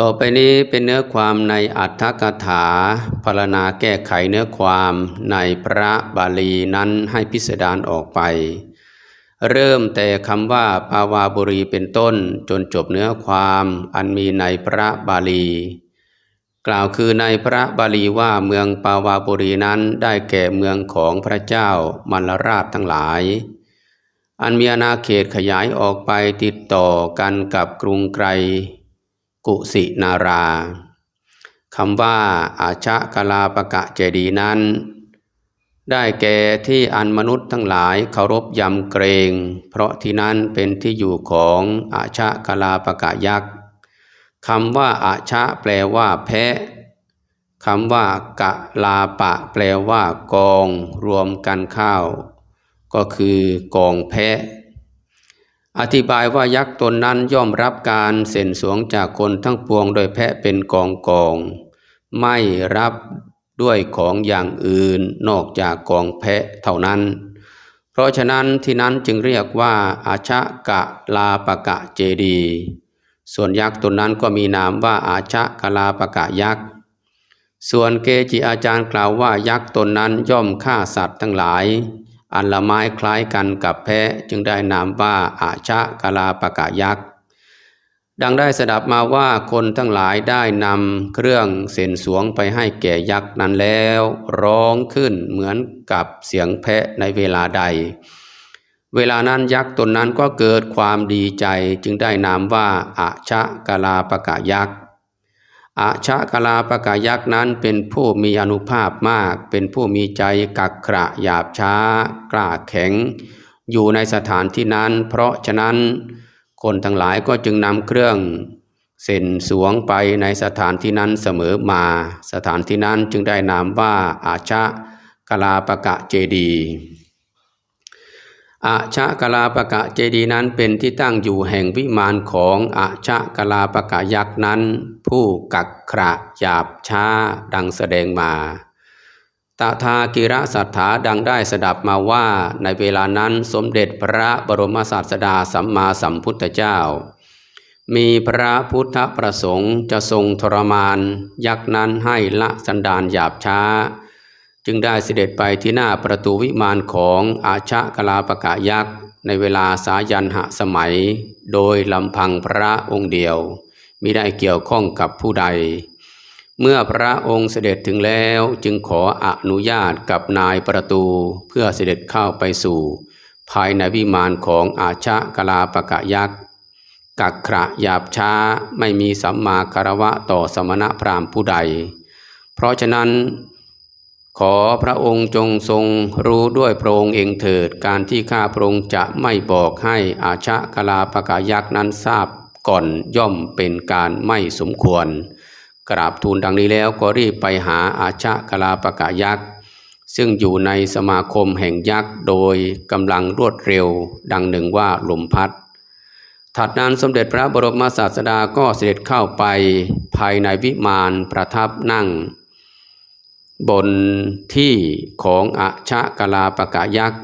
ต่อไปนี้เป็นเนื้อความในอัตถกถาพรรณนาแก้ไขเนื้อความในพระบาลีนั้นให้พิสดารออกไป เริ่มแต่คำว่าปาวาบุรีเป็นต้นจนจบเนื้อความอันมีในพระบาลี กล่าวคือในพระบาลีว่าเมืองปาวาบุรีนั้นได้แก่เมืองของพระเจ้ามัลลราชทั้งหลายอันมีอาณาเขตขยายออกไปติดต่อกันกับกรุงไกร กุสินาราคำว่าอาชะกลาปะกะเจดีนั้น ได้แก่ที่อันมนุษย์ทั้งหลายเคารพยำเกรง เพราะที่นั้นเป็นที่อยู่ของอาชะกลาปะกะยักษ์คำว่าอาชะแปลว่าแพะคำว่ากะลาปะแปลว่ากอง รวมกันข้าว ก็คือกองแพะ อธิบายว่ายักษ์ตนนั้นย่อมรับการเส้นสวงจากคนทั้งปวงโดยแพะเป็นกองกอง ไม่รับด้วยของอย่างอื่นนอกจากกองแพะเท่านั้น เพราะฉะนั้นที่นั้นจึงเรียกว่าอาชะกะลาปะกะเจดี ส่วนยักษ์ตนนั้นก็มีนามว่าอาชะกะลาปะกะยักษ์ส่วนเกจิอาจารย์กล่าวว่ายักษ์ตนนั้นย่อมฆ่าสัตว์ทั้งหลาย อันละไม้คล้ายกันกับแพะจึงได้นามว่าอาชะกะลาปะกะยักษ์ดังได้สดับมาว่าคนทั้งหลายได้นำเครื่องเส้นสวงไปให้แก่ยักษ์นั้นแล้ว ร้องขึ้นเหมือนกับเสียงแพะในเวลาใด เวลานั้นยักษ์ตนนั้นก็เกิดความดีใจจึงได้นามว่าอาชะกะลาปะกะยักษ์ อาชะกลาปะกะยักษ์นั้นเป็นผู้มีอนุภาพมาก เป็นผู้มีใจกักขระหยาบช้า กล้าแข็ง อยู่ในสถานที่นั้น เพราะฉะนั้น คนทั้งหลายก็จึงนำเครื่อง เส้นสวงไปในสถานที่นั้นเสมอมา สถานที่นั้นจึงได้นามว่าอาชะกลาปะกะเจดี อาชะกลาปะกะเจดีนั้นเป็นที่ตั้งอยู่แห่งวิมานของอาชะกลาปะกะยักษ์นั้น ผู้กักขระหยาบช้าดังแสดงมาตถากิระสัทธาดังได้สดับมาว่าในเวลานั้นสมเด็จพระบรมศาสดาสัมมาสัมพุทธเจ้า มีพระพุทธประสงค์จะทรงทรมาน ยักษ์นั้นให้ละสันดานหยาบช้า จึงได้เสด็จไปที่หน้าประตูวิมานของอาชะกลาปกะยักษ์ ในเวลาสายันหสมัย โดยลำพังพระองค์เดียวมิได้เกี่ยวข้องกับผู้ใด เมื่อพระองค์เสด็จถึงแล้วจึงขออนุญาตกับนายประตูเพื่อเสด็จเข้าไปสู่ ภายในวิมานของอาชะกลาปกะยักษ์กักขระหยาบช้าไม่มีสัมมาคารวะต่อสมณะพราหมณ์ผู้ใด เพราะฉะนั้น ขอพระองค์จงทรงรู้ด้วยพระองค์เองเถิด การที่ข้าพระองค์จะไม่บอกให้อาชะกลาปะกะยักษ์นั้นทราบก่อนย่อมเป็นการไม่สมควร กราบทูลดังนี้แล้วก็รีบไปหาอาชะกลาปะกะยักษ์ซึ่งอยู่ในสมาคมแห่งยักษ์โดยกำลังรวดเร็ว ดังหนึ่งว่าลมพัด ถัดนั้นสมเด็จพระบรมศาสดาก็เสด็จเข้าไปภายในวิมานประทับนั่ง บนที่ของอาชะกลาปกะยักษ์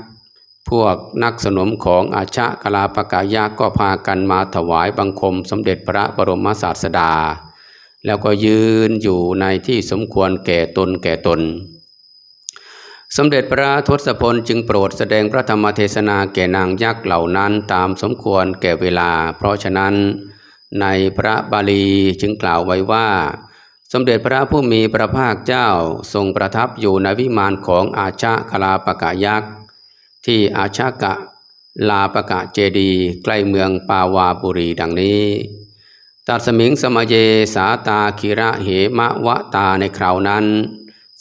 พวกนักสนมของอาชะกลาปกะยักษ์ก็พากันมาถวายบังคมสมเด็จพระบรมศาสดา แล้วก็ยืนอยู่ในที่สมควรแก่ตนแก่ตน สมเด็จพระทศพลจึงโปรดแสดงพระธรรมเทศนาแก่นางยักษ์เหล่านั้นตามสมควรแก่เวลา เพราะฉะนั้นในพระบาลีจึงกล่าวไว้ว่า สมเด็จพระผู้มีพระภาคเจ้าทรงประทับอยู่ในวิมานของอาชะกลาปะกะยักษ์ที่อาชากะลาปะกะเจดีใกล้เมืองปาวาบุรีดังนี้ ตัดสมิงสมเยสาตาคิระเหมะวะตาในคราวนั้น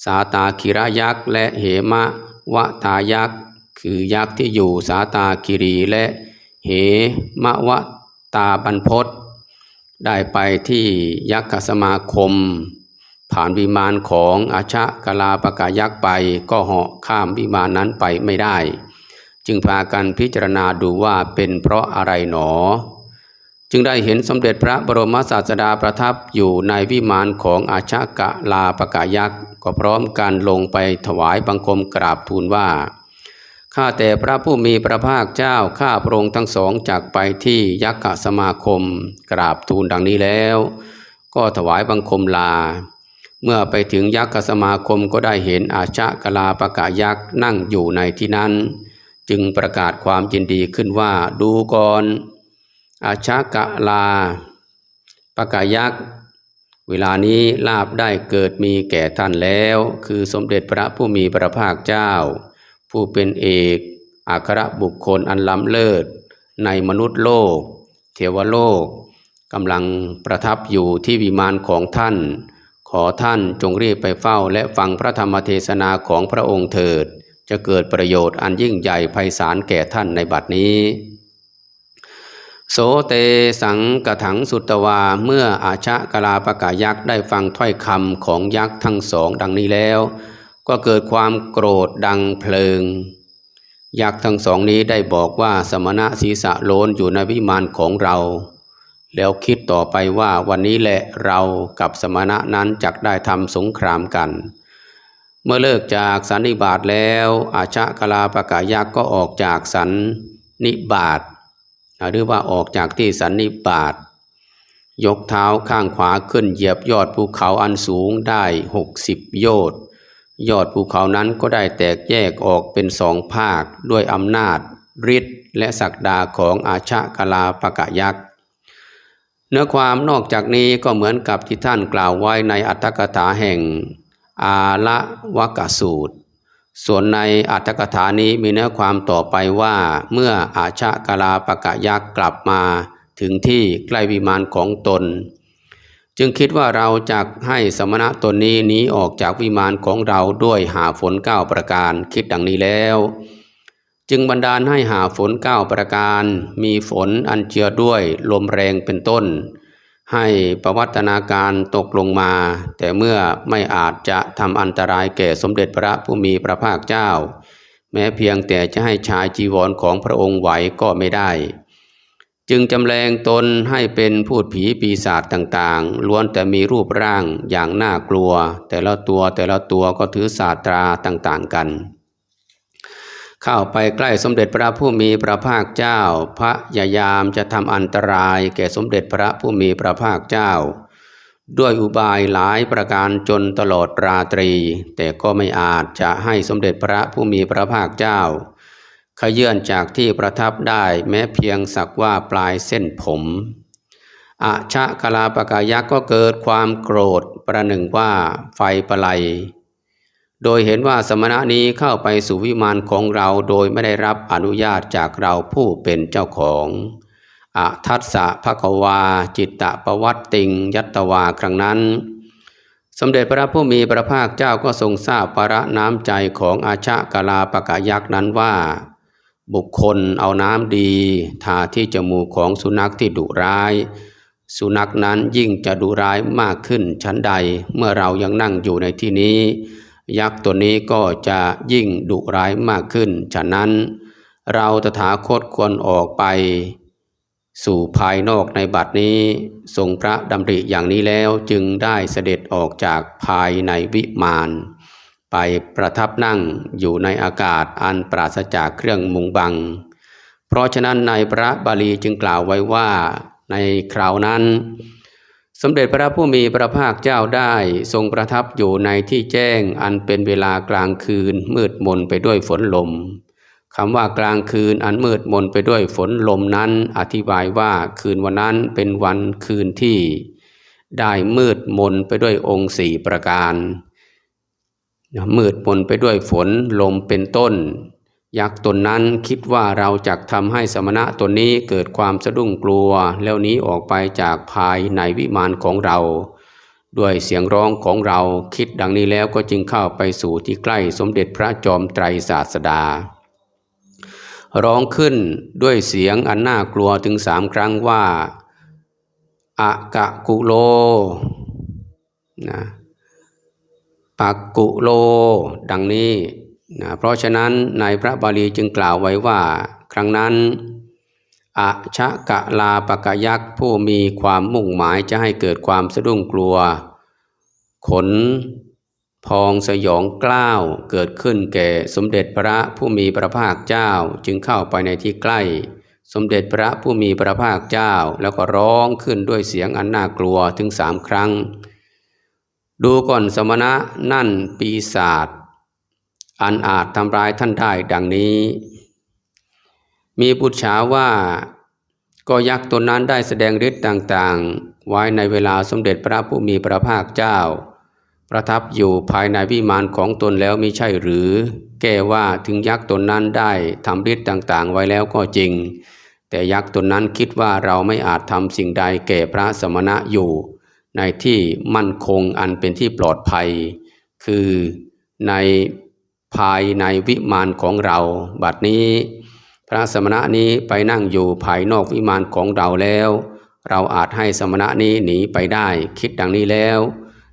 สาตาคิระยักษ์และเหมะวะตายักษ์คือยักษ์ที่อยู่สาตาคิรีและเหมะวะตาบรรพต ได้ไปที่ยักษ์สมาคม ผ่านวิมานของอาชะกลาปะกายักษ์ไปก็เหาะข้ามวิมานนั้นไปไม่ได้ จึงพากันพิจารณาดูว่าเป็นเพราะอะไรหนอ จึงได้เห็นสมเด็จพระบรมศาสดาประทับอยู่ในวิมานของอาชากะลาปะกายักษ์ก็พร้อมกันลงไปถวายบังคมกราบทูลว่า ข้าแต่พระผู้มีพระภาคเจ้าข้าพระองค์ทั้งสองจากไปที่ยักษ์สมาคม กราบทูลดังนี้แล้ว ก็ถวายบังคมลา เมื่อไปถึงยักษ์สมาคมก็ได้เห็นอาชะกลาปะกะยักษ์นั่งอยู่ในที่นั้น จึงประกาศความยินดีขึ้นว่าดูก่อนอาชะกะลาปะกะยักษ์เวลานี้ลาบได้เกิดมีแก่ท่านแล้ว คือสมเด็จพระผู้มีพระภาคเจ้า ผู้เป็นเอกอัครบุคคลอันล้ำเลิศ ในมนุษย์โลก เทวโลกกำลังประทับอยู่ที่วิมานของท่าน ขอท่านจงรีบไปเฝ้าและฟังพระธรรมเทศนาของพระองค์เถิด จะเกิดประโยชน์อันยิ่งใหญ่ไพศาลแก่ท่านในบัดนี้โสเตสังกถังสุตวา เมื่ออาชะกลาปะกายักษ์ได้ฟังถ้อยคำของยักษ์ทั้งสองดังนี้แล้ว ก็เกิดความโกรธดังเพลิง ยักษ์ทั้งสองนี้ได้บอกว่าสมณะศีสะโลนอยู่ในวิมานของเรา แล้วคิดต่อไปว่าวันนี้แหละเรากับสมณะนั้นจักได้ทำสงครามกัน เมื่อเลิกจากสันนิบาตแล้ว อาชะกลาปะกายักษ์ก็ออกจากสันนิบาตหรือว่าออกจากที่สันนิบาตยกเท้าข้างขวาขึ้นเหยียบยอดภูเขาอันสูงได้หกสิบโยชน์ ยอดภูเขานั้นก็ได้แตกแยกออกเป็นสองภาคด้วยอำนาจฤทธิ์และศักดาของอาชะกลาปะกะยักษ์เนื้อความนอกจากนี้ก็เหมือนกับที่ท่านกล่าวไว้ในอัตถกถาแห่ง อาละวกสูตร ส่วนในอัตถกถานี้มีเนื้อความต่อไปว่าเมื่ออาชะกลาปะกะยักษ์กลับมาถึงที่ใกล้วิมานของตน จึงคิดว่าเราจะให้สมณะตนนี้หนีออกจากวิมานของเราด้วยหาฝนเก้าประการคิดดังนี้แล้ว จึงบันดาลให้หาฝนเก้าประการ มีฝนอันเจือด้วยลมแรงเป็นต้น ให้ประวัตนาการตกลงมา แต่เมื่อไม่อาจจะทำอันตรายแก่สมเด็จพระผู้มีพระภาคเจ้า แม้เพียงแต่จะให้ชายจีวรของพระองค์ไหวก็ไม่ได้ จึงจำแรงตนให้เป็นพูดผีปีศาจต่างๆ ล้วนแต่มีรูปร่างอย่างน่ากลัว แต่ละตัวแต่ละตัวก็ถือศาสตราต่างๆกัน เข้าไปใกล้สมเด็จพระผู้มีพระภาคเจ้า พระยายามจะทำอันตรายแก่สมเด็จพระผู้มีพระภาคเจ้า ด้วยอุบายหลายประการจนตลอดราตรี แต่ก็ไม่อาจจะให้สมเด็จพระผู้มีพระภาคเจ้า ขยื่นจากที่ประทับได้แม้เพียงสักว่าปลายเส้นผมอาชะกลาปกายักษ์ก็เกิดความโกรธประหนึ่งว่าไฟประไลโดยเห็นว่าสมณะนี้เข้าไปสู่วิมานของเราโดยไม่ได้รับอนุญาตจากเราผู้เป็นเจ้าของอาทัสสะภควา จิตตะปะวัตติง ยัตตวาครั้งนั้น สมเด็จพระผู้มีพระภาคเจ้าก็ทรงทราบประน้ำใจของอาชะกลาปกายักษ์นั้นว่า บุคคลเอาน้ำดี ทาที่จมูกของสุนัขที่ดุร้าย สุนัขนั้นยิ่งจะดุร้ายมากขึ้นชั้นใด เมื่อเรายังนั่งอยู่ในที่นี้ ยักษ์ตัวนี้ก็จะยิ่งดุร้ายมากขึ้น ฉะนั้น เราตถาคตควรออกไป สู่ภายนอกในบัดนี้ทรงพระดำริอย่างนี้แล้วจึงได้เสด็จออกจากภายในวิมาน ไปประทับนั่งอยู่ในอากาศอันปราศจากเครื่องมุงบัง เพราะฉะนั้นในพระบาลีจึงกล่าวไว้ว่าในคราวนั้น สมเด็จพระผู้มีพระภาคเจ้าได้ทรงประทับอยู่ในที่แจ้งอันเป็นเวลากลางคืนมืดมนไปด้วยฝนลมคำว่ากลางคืนอันมืดมนไปด้วยฝนลมนั้นอธิบายว่าคืนวันนั้นเป็นวันคืนที่ ได้มืดมนไปด้วยองค์สี่ประการ มืดมนไปด้วยฝนลมเป็นต้น ยักษ์ตนนั้นคิดว่าเราจะทำให้สมณะตนนี้เกิดความสะดุ้งกลัว แล้วนี้ออกไปจากภายในวิมานของเรา ด้วยเสียงร้องของเราคิดดังนี้แล้วก็จึงเข้าไปสู่ที่ใกล้สมเด็จพระจอมไตรศาสดา ร้องขึ้นด้วยเสียงอันน่ากลัวถึงสามครั้งว่าอะกะกุโลนะ ปักกุโล ดังนี้นะเพราะฉะนั้นในพระบาลีจึงกล่าวไว้ว่า ครั้งนั้นอะชะกะลาปะกะยักษ์ผู้มีความมุ่งหมายจะให้เกิดความสะดุ้งกลัว ขนพองสยองกล้าวเกิดขึ้นแก่สมเด็จพระผู้มีพระภาคเจ้าจึงเข้าไปในที่ใกล้ สมเด็จพระผู้มีพระภาคเจ้าแล้วก็ร้องขึ้นด้วยเสียงอันน่ากลัวถึงสามครั้ง ดูก่อนสมณะนั่นปีศาจอันอาจทำร้ายท่านได้ดังนี้ มีปุจฉาว่า ก็ยักษ์ตนนั้นได้แสดงฤทธิ์ต่างๆ ไว้ในเวลาสมเด็จพระผู้มีพระภาคเจ้า ประทับอยู่ภายในวิมานของตนแล้วมิใช่หรือ แก้ว่าถึงยักษ์ตนนั้นได้ทำฤทธิ์ต่างๆ ไว้แล้วก็จริง แต่ยักษ์ตนนั้นคิดว่าเราไม่อาจทำสิ่งใดแก่พระสมณะอยู่ ในที่มั่นคงอันเป็นที่ปลอดภัย คือในภายในวิมานของเรา บัดนี้ พระสมณะนี้ไปนั่งอยู่ภายนอกวิมานของเราแล้ว เราอาจให้สมณะนี้หนีไปได้คิดดังนี้แล้ว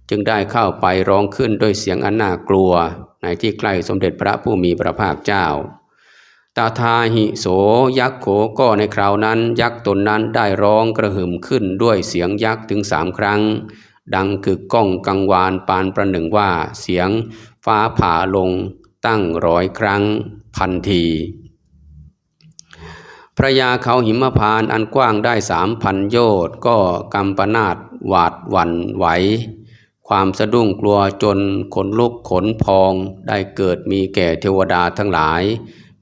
จึงได้เข้าไปร้องขึ้นด้วยเสียงอันน่ากลัว ในที่ใกล้สมเด็จพระผู้มีพระภาคเจ้า ตาทาหิโสยักษ์โขก็ในคราวนั้น ยักษ์ตนนั้นได้ร้องกระหึ่มขึ้นด้วยเสียงยักษ์ถึงสามครั้ง ดังกึกก้องกังวานปานประหนึ่งว่าเสียงฟ้าผ่าลงตั้งร้อยครั้งพันทีพระยาเขาหิมพานอันกว้างได้สามพันโยชน์ก็กำปนาดหวาดหวั่นไหว ความสะดุ้งกลัวจนขนลุกขนพองได้เกิดมีแก่เทวดาทั้งหลาย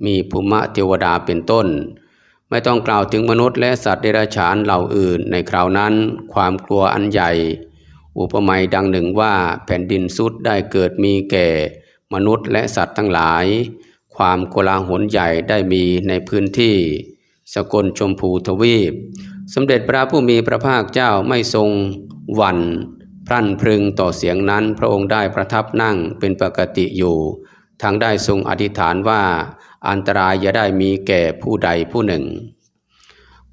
มีภูมิเทวดาเป็นต้น ไม่ต้องกล่าวถึงมนุษย์และสัตว์เดรัจฉานเหล่าอื่นในคราวนั้น ความกลัวอันใหญ่ อุปมาดังหนึ่งว่าแผ่นดินสุดได้เกิดมีแก่ มนุษย์และสัตว์ทั้งหลาย ความโกลาหลใหญ่ได้มีในพื้นที่ สกลชมพูทวีป สมเด็จพระผู้มีพระภาคเจ้าไม่ทรงหวันพรั่นพรึงต่อเสียงนั้นพระองค์ได้ประทับนั่งเป็นปกติอยู่ทั้งได้ทรงอธิษฐานว่า อันตรายอย่าได้มีแก่ผู้ใดผู้หนึ่ง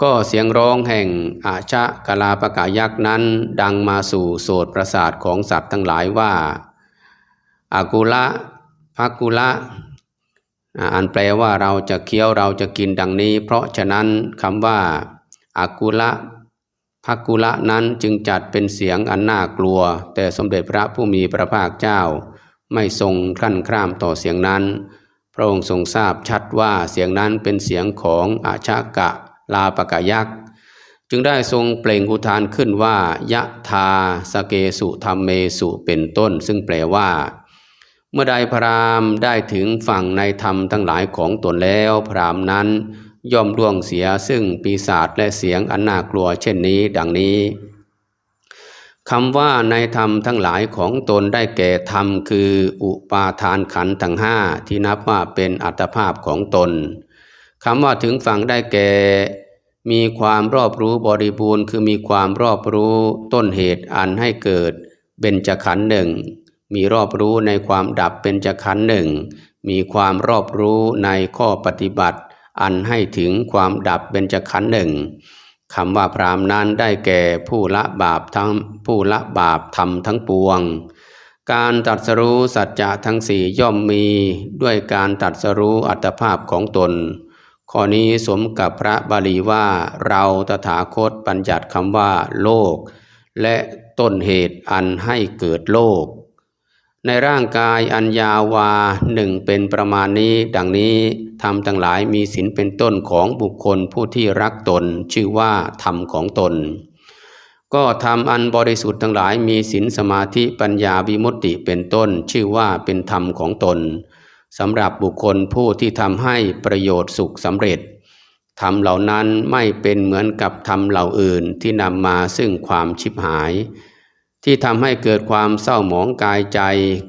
ก็เสียงร้องแห่งอาชะกลาปะกายักษ์นั้นดังมาสู่โสตประสาทของสัตว์ทั้งหลายว่าอากุละภักุละอันแปลว่าเราจะเคี้ยวเราจะกินดังนี้ เพราะฉะนั้นคำว่าอากุละภักุละนั้นจึงจัดเป็นเสียงอันน่ากลัว แต่สมเด็จพระผู้มีพระภาคเจ้า ไม่ทรงครั่นคร่ามต่อเสียงนั้น พระองค์ทรงทราบชัดว่าเสียงนั้นเป็นเสียงของอาชากะลาปกะยักษ์จึงได้ทรงเปล่งอุทานขึ้นว่ายะทาสเกสุธรรมเมสุเป็นต้น ซึ่งแปลว่า เมื่อใดพรามได้ถึงฝั่งในธรรมทั้งหลายของตนแล้วพรามนั้นย่อมล่วงเสียซึ่งปีศาจและเสียงอันน่ากลัวเช่นนี้ดังนี้ คำว่าในธรรมทั้งหลายของตนได้แก่ธรรมคือ อุปาทานขันธ์ทั้งห้าที่นับว่าเป็นอัตภาพของตนคำว่าถึงฝั่งได้แก่ มีความรอบรู้บริบูรณ์ คือมีความรอบรู้ต้นเหตุอันให้เกิดเบญจขันธ์หนึ่งมีรอบรู้ในความดับเป็นจขันหนึ่งมีความรอบรู้ในข้อปฏิบัติ อันให้ถึงความดับเป็นจขันหนึ่ง คำว่าพรามนั้นได้แก่ผู้ละบาปทั้งผู้ละบาปทำทั้งปวง การตัดสรู้สัจจะทั้งสี่ย่อมมีด้วยการตัดสรู้อัตภาพของตน ข้อนี้สมกับพระบาลีว่าเราตถาคตปัญญัติคำว่า โลก และต้นเหตุอันให้เกิดโลก ในร่างกายอัญญาวาหนึ่งเป็นประมาณนี้ดังนี้ ธรรมทั้งหลายมีศีลเป็นต้นของบุคคลผู้ที่รักตน ชื่อว่าธรรมของตน ก็ธรรมอันบริสุทธิ์ทั้งหลายมีศีลสมาธิปัญญาวิมุตติเป็นต้น ชื่อว่าเป็นธรรมของตนสำหรับบุคคลผู้ที่ทำให้ประโยชน์สุขสำเร็จธรรมเหล่านั้นไม่เป็นเหมือนกับธรรมเหล่าอื่นที่นำมาซึ่งความชิบหาย ที่ทำให้เกิดความเศร้าหมองกายใจ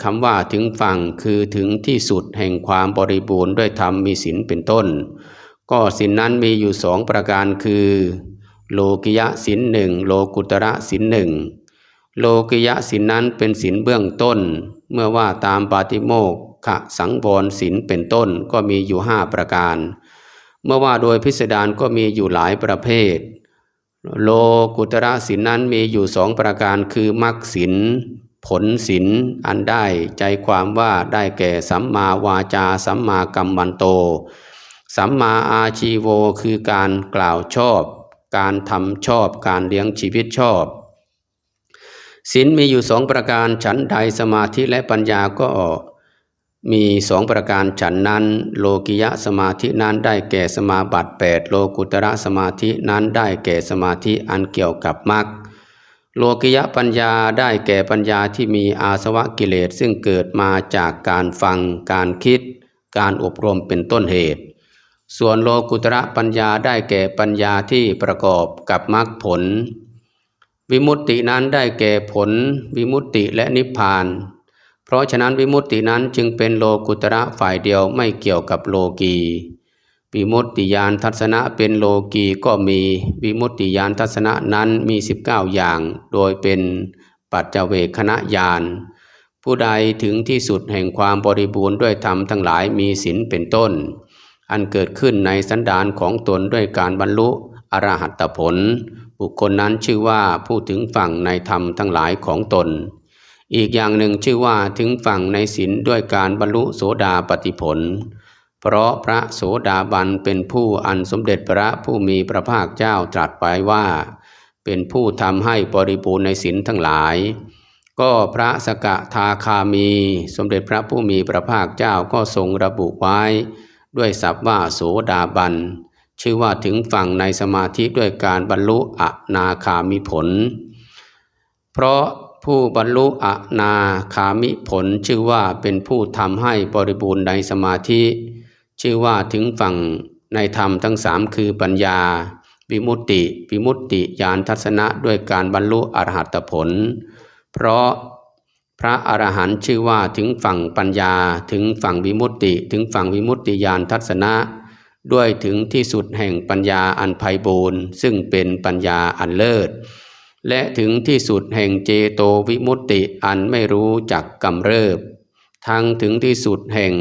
คำว่าถึงฝั่งคือถึงที่สุดแห่งความบริบูรณ์ด้วยธรรมมีศีลเป็นต้น ก็ศีลนนั้นมีอยู่สองประการคือ โลกิยะศีลหนึ่งโลกุตระศีลหนึ่งโลกิยะศีลนนั้นเป็นศีลเบื้องต้น เมื่อว่าตามปาติโมกขะสังวรศีลเป็นต้นก็มีอยู่ห้าประการ เมื่อว่าโดยพิสดารก็มีอยู่หลายประเภท โลกุตระสินนั้นมีอยู่สองประการคือมรรคสินผลสินอันได้ใจความว่าได้แก่สัมมาวาจาสัมมากัมมันโต สัมมาอาชีโวคือการกล่าวชอบ การทำชอบการเลี้ยงชีวิตชอบสินมีอยู่สองประการฉันใดสมาธิและปัญญาก็ มีสองประการฉันนั้น โลกิยะสมาธินั้นได้แก่สมาบัติ8โลกุตระสมาธินั้นได้แก่สมาธิอันเกี่ยวกับมรรคโลกิยะปัญญาได้แก่ปัญญาที่มีอาสวะกิเลสซึ่งเกิดมาจากการฟังการคิด การอบรมเป็นต้นเหตุ ส่วนโลกุตระปัญญาได้แก่ปัญญาที่ประกอบกับมรรคผล วิมุตตินั้นได้แก่ผล วิมุตติและนิพพาน ราะฉะนั้นวิมุตตินั้นจึงเป็นโลกุตระฝ่ายเดียวไม่เกี่ยวกับโลกีวิมุตติยานทัศนะเป็นโลกีก็มีวิมุตติยานทัศนะนั้นมี 19 อย่าง โดยเป็นปัจเจเวคณะยานผู้ใดถึงที่สุดแห่งความบริบูรณ์ด้วยธรรมทั้งหลายมีศีลเป็นต้น อันเกิดขึ้นในสันดานของตนด้วยการบรรลุอรหัตผล บุคคลนั้นชื่อว่าผู้ถึงฝั่งในธรรมทั้งหลายของตน อีกอย่างหนึ่งชื่อว่าถึงฝั่งในศีลด้วยการบรรลุโสดาปติผล เพราะพระโสดาบันเป็นผู้อันสมเด็จพระผู้มีพระภาคเจ้าตรัสไว้ว่า เป็นผู้ทำให้บริบูรณ์ในศีลทั้งหลาย ก็พระสกทาคามี สมเด็จพระผู้มีพระภาคเจ้าก็ทรงระบุไว้ ด้วยศัพท์ว่าโสดาบันชื่อว่าถึงฝั่งในสมาธิด้วยการบรรลุอนาคามิผล เพราะ ผู้บรรลุอนาคามิผลชื่อว่าเป็นผู้ทำให้บริบูรณ์ในสมาธิ ชื่อว่าถึงฝั่งในธรรมทั้งสามคือปัญญา วิมุตติวิมุตติญาณทัศนะด้วยการบรรลุอรหัตผล เพราะพระอรหันต์ชื่อว่าถึงฝั่งปัญญาถึงฝั่งวิมุตติ ถึงฝั่งวิมุตติญาณทัศนะ ด้วยถึงที่สุดแห่งปัญญาอันไพบูรณ์ซึ่งเป็นปัญญาอันเลิศ และถึงที่สุดแห่งเจโตวิมุตติอันไม่รู้จักกำเริบ ทั้งถึงที่สุดแห่ง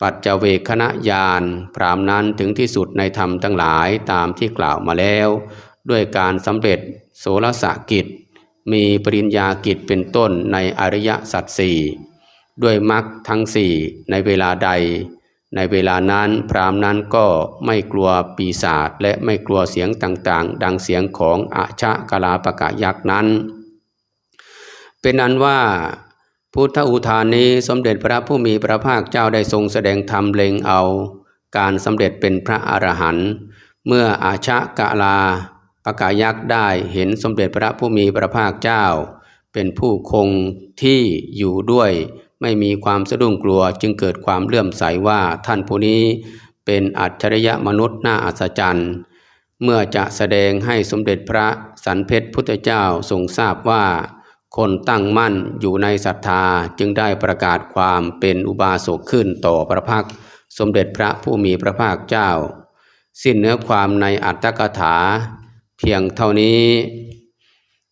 ปัจเจเวคณะญาณพรามนั้นถึงที่สุดในธรรมทั้งหลายตามที่กล่าวมาแล้ว ด้วยการสำเร็จโสรสะกิจ มีปริญญากิจเป็นต้นในอริยสัจสี่ด้วยมรรคทั้งสี่ในเวลาใด ในเวลานั้นพรามนั้นก็ไม่กลัวปีศาจและไม่กลัวเสียงต่างๆ ดังเสียงของอาชะกลาปะกะยักษ์นั้น เป็นนั้นว่าพุทธอุทานนี้สมเด็จพระผู้มีพระภาคเจ้าได้ทรงแสดงธรรมเล็งเอา การสำเร็จเป็นพระอรหันต์เมื่ออาชะกะลาปะกายักษ์ได้เห็นสมเด็จพระผู้มีพระภาคเจ้า เป็นผู้คงที่อยู่ด้วย ไม่มีความสะดุ้งกลัวจึงเกิดความเลื่อมใสว่าท่านผู้นี้เป็นอัจฉริยะมนุษย์น่าอัศจรรย์ เมื่อจะแสดงให้สมเด็จพระสันเพชรพุทธเจ้าทรงทราบว่า คนตั้งมั่นอยู่ในศรัทธาจึงได้ประกาศความเป็นอุบาสกขึ้นต่อพระพักสมเด็จพระผู้มีพระภาคเจ้า สิ้นเนื้อความในอัตถกถา เพียงเท่านี้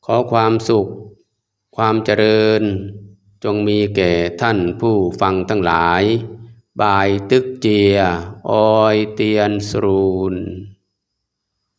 ขอความสุข ความเจริญ จงมีแก่ท่านผู้ฟังทั้งหลาย บายตึกเจีย ออยเตียนสรูน